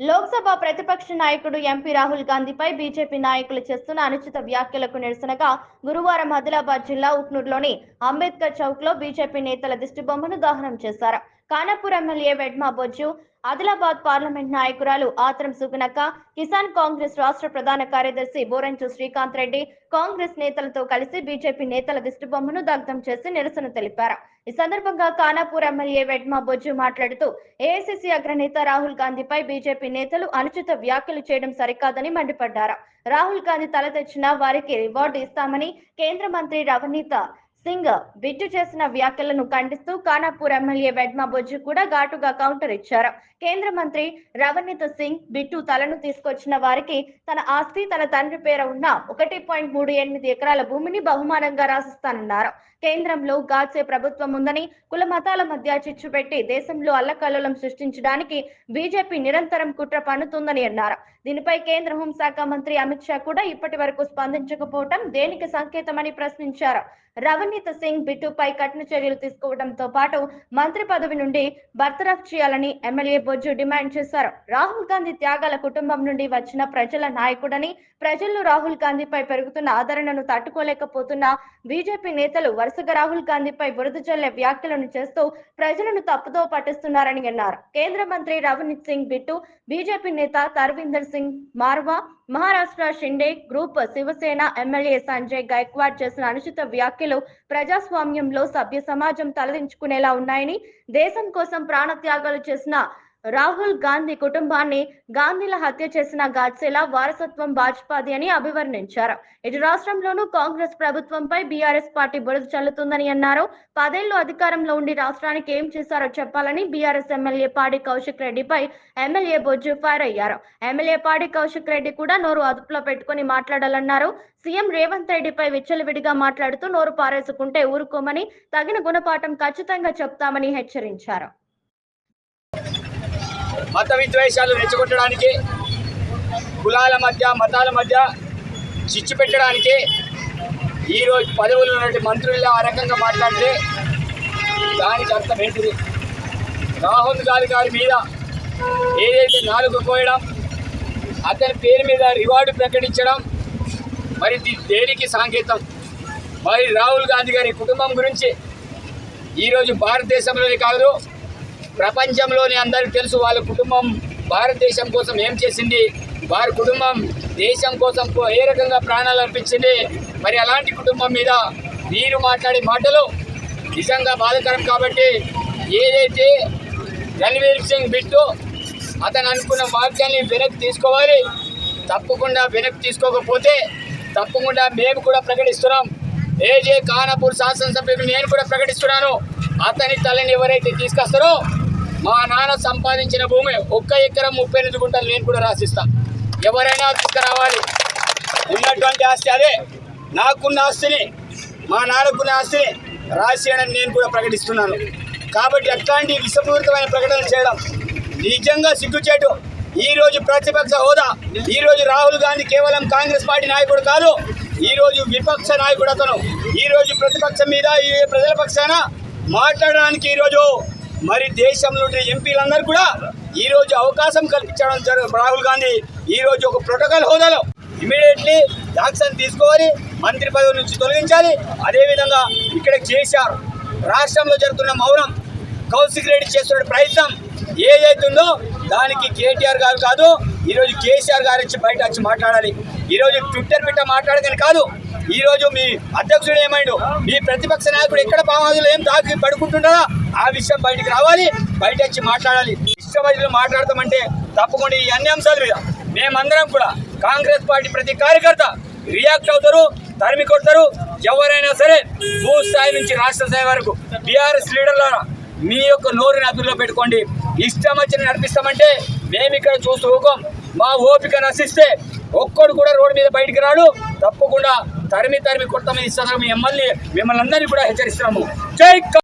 లోక్సభ ప్రతిపక్ష నాయకుడు MP Rahul గాంధీపై BJP నాయకులు చేస్తున్న అనుచిత వ్యాఖ్యలకు నిరసనగా గురువారం ఆదిలాబాద్ జిల్లా ఉక్నూర్లోని అంబేద్కర్ చౌక్లో బీజేపీ నేతల దిష్టిబొమ్మను దహనం చేశారు. ఖానాపూర్ ఎమ్మెల్యే వెడ్మా బొజ్జు ఆదిలాబాద్ పార్లమెంట్ నాయకురాలు ఆత్రం సుగునక్క కిసాన్ కాంగ్రెస్ రాష్ట్ర ప్రధాన కార్యదర్శి బోరంచు శ్రీకాంత్ రెడ్డి కాంగ్రెస్ నేతలతో కలిసి బీజేపీ నేతల దిష్టిబొమ్మను దగ్ధం చేసి నిరసన తెలిపారు. ఈ సందర్భంగా ఖానాపూర్ ఎమ్మెల్యే వెడ్మా బొజ్జు మాట్లాడుతూ ఏఐసిసి అగ్రనేత రాహుల్ గాంధీపై బీజేపీ నేతలు అనుచిత వ్యాఖ్యలు చేయడం సరికాదని మండిపడ్డారు. రాహుల్ గాంధీ తల తెచ్చిన వారికి రివార్డు ఇస్తామని కేంద్ర మంత్రి రవనీత సింగ్ బిట్టు చేసిన వ్యాఖ్యలను ఖండిస్తూ ఖానాపూర్ ఎమ్మెల్యే వెడ్మా బొజ్జు కూడా ఘాటుగా కౌంటర్ ఇచ్చారు. కేంద్ర మంత్రి రవనీత్ సింగ్ బిట్టు తలను తీసుకొచ్చిన వారికి తన ఆస్తి తన తండ్రి పేర ఉన్న ఒకటి పాయింట్ మూడు ఎనిమిది ఎకరాల భూమిని బహుమానంగా రాసిస్తానన్నారు. కేంద్రంలో గాడ్సే ప్రభుత్వం ఉందని కుల మతాల మధ్య చిచ్చు పెట్టి దేశంలో అల్లకల్లోలం సృష్టించడానికి బీజేపీ నిరంతరం కుట్ర పన్నుతుందని అన్నారు. దీనిపై కేంద్ర హోంశాఖ మంత్రి అమిత్ షా కూడా ఇప్పటి వరకు స్పందించకపోవటం దేనికి సంకేతమని ప్రశ్నించారు. రవనీత్ సింగ్ బిట్టుపై కఠిన చర్యలు తీసుకోవడంతో పాటు మంత్రి పదవి నుండి బర్తరఫ్ చేయాలని ఎమ్మెల్యే బొజ్జు డిమాండ్ చేశారు. రాహుల్ గాంధీ త్యాగాల కుటుంబం నుండి వచ్చిన ప్రజల నాయకుడని ప్రజల్లో రాహుల్ గాంధీపై పెరుగుతున్న ఆదరణను తట్టుకోలేకపోతున్న బీజేపీ నేతలు వరుసగా రాహుల్ గాంధీపై బురద చల్లే వ్యాఖ్యలను చేస్తూ ప్రజలను తప్పుదో పట్టిస్తున్నారని అన్నారు. కేంద్ర మంత్రి రవనీత్ సింగ్ బిట్టు బీజేపీ నేత తర్వీందర్ సింగ్ మార్వా మహారాష్ట్ర షిండే గ్రూప్ శివసేన ఎమ్మెల్యే సంజయ్ గైక్వాడ్ చేసిన అనుచిత వ్యాఖ్యలు ప్రజాస్వామ్యంలో సభ్య సమాజం తలదించుకునేలా ఉన్నాయని దేశం కోసం ప్రాణత్యాగాలు చేసిన రాహుల్ గాంధీ కుటుంబాన్ని గాంధీల హత్య చేసిన గాడ్సేలా వారసత్వం వాజ్పేయి అని అభివర్ణించారు. ఇటు రాష్ట్రంలోనూ కాంగ్రెస్ ప్రభుత్వంపై బీఆర్ఎస్ పార్టీ బురద చల్లుతుందని అన్నారు. పదేళ్ళు అధికారంలో ఉండి రాష్ట్రానికి ఏం చేశారో చెప్పాలని బీఆర్ఎస్ ఎమ్మెల్యే పాడి కౌశిక్ రెడ్డిపై ఎమ్మెల్యే బొజ్జు ఫైర్ అయ్యారు. ఎమ్మెల్యే పాడి కౌశిక్ రెడ్డి కూడా నోరు అదుపులో పెట్టుకుని మాట్లాడాలన్నారు. సీఎం రేవంత్ రెడ్డిపై విచ్చలవిడిగా మాట్లాడుతూ నోరు పారేసుకుంటే ఊరుకోమని తగిన గుణపాఠం ఖచ్చితంగా చెప్తామని హెచ్చరించారు. మత విద్వేషాలు రెచ్చగొట్టడానికి కులాల మధ్య మతాల మధ్య చిచ్చు పెట్టడానికి ఈరోజు పదవులు ఉన్నటువంటి మంత్రులు ఆ రకంగా మాట్లాడితే దానికి అర్థం ఏంటిది? రాహుల్ గాంధీ గారి మీద ఏదైతే నాలుగు కోయడం అతని పేరు మీద రివార్డు ప్రకటించడం మరి దేనికి సాంకేతం? మరి రాహుల్ గాంధీ గారి కుటుంబం గురించి ఈరోజు భారతదేశంలోనే కాదు ప్రపంచంలోని అందరికీ తెలుసు వాళ్ళ కుటుంబం భారతదేశం కోసం ఏం చేసింది? వారి కుటుంబం దేశం కోసం ఏ రకంగా ప్రాణాలు అర్పించింది? మరి అలాంటి కుటుంబం మీద మీరు మాట్లాడే మాటలు నిజంగా బాధకరం కాబట్టి ఏదైతే రణవీర్ సింగ్ బిట్టు అతను అనుకున్న వాక్యాన్ని వెనక్కి తీసుకోవాలి. తప్పకుండా వెనక్కి తీసుకోకపోతే తప్పకుండా మేము కూడా ప్రకటిస్తున్నాం. ఏజే ఖానాపూర్ శాసనసభ్యులు నేను కూడా ప్రకటిస్తున్నాను. అతని తలని ఎవరైతే తీసుకొస్తారో మా నాన్న సంపాదించిన భూమి ఒక్క ఎకరం ముప్పై ఎనిమిది గుంటలు నేను కూడా రాసిస్తా. ఎవరైనా తీసుకురావాలి. ఉన్నటువంటి ఆస్తి అదే. నాకున్న ఆస్తిని మా నాన్నకున్న ఆస్తిని రాసేయడం నేను కూడా ప్రకటిస్తున్నాను. కాబట్టి అట్లాంటి విషపూరితమైన ప్రకటన చేయడం నిజంగా సిగ్గుచేటు. ఈరోజు ప్రతిపక్ష హోదా ఈరోజు రాహుల్ గాంధీ కేవలం కాంగ్రెస్ పార్టీ నాయకుడు కాదు ఈరోజు విపక్ష నాయకుడు అతను. ఈ రోజు ప్రతిపక్షం మీద ఈ ప్రజల పక్షాన మాట్లాడడానికి ఈరోజు మరి దేశంలో ఉండే ఎంపీలందరూ కూడా ఈరోజు అవకాశం కల్పించడం జరు రాహుల్ గాంధీ ఈ రోజు ఒక ప్రోటోకాల్ హోదాలో ఇమీడియట్లీ యాక్షన్ తీసుకోవాలి మంత్రి పదవి నుంచి తొలగించాలి. అదేవిధంగా ఇక్కడ చేశారు. రాష్ట్రంలో జరుగుతున్న మౌనం కౌశిక్ రెడ్డి చేస్తున్న ప్రయత్నం ఏదైతుందో దానికి కేటీఆర్ గారు కాదు ఈరోజు కేసీఆర్ గారు వచ్చి బయట వచ్చి మాట్లాడాలి. ఈరోజు ట్విట్టర్ పిట్ట మాట్లాడదని కాదు. ఈరోజు మీ అధ్యక్షుడు ఏమైండు? మీ ప్రతిపక్ష నాయకుడు ఎక్కడ పామాదులు ఏం తాకి పడుకుంటున్నారా ఆ విషయం బయటికి రావాలి బయట వచ్చి మాట్లాడాలి. విశ్వవైద్యులు మాట్లాడతామంటే తప్పకుండా ఈ అన్ని అంశాల మీద. మేమందరం కూడా కాంగ్రెస్ పార్టీ ప్రతి కార్యకర్త రియాక్ట్ అవుతారు తరిమి కొడతారు. ఎవరైనా సరే భూ స్థాయి నుంచి రాష్ట్ర స్థాయి వరకు బీఆర్ఎస్ లీడర్ల మీ యొక్క నోరుని అదుపులో పెట్టుకోండి. ఇష్టం వచ్చిన నడిపిస్తామంటే మేము ఇక్కడ చూస్తూ మా ఓపిక నశిస్తే ఒక్కడు కూడా రోడ్డు మీద బయటికి రాడు. తప్పకుండా తరిమి తరిమి కొట్టమని ఇస్తాను మీ ఎమ్మెల్యే మిమ్మల్ని అందరినీ కూడా హెచ్చరిస్తున్నాము జై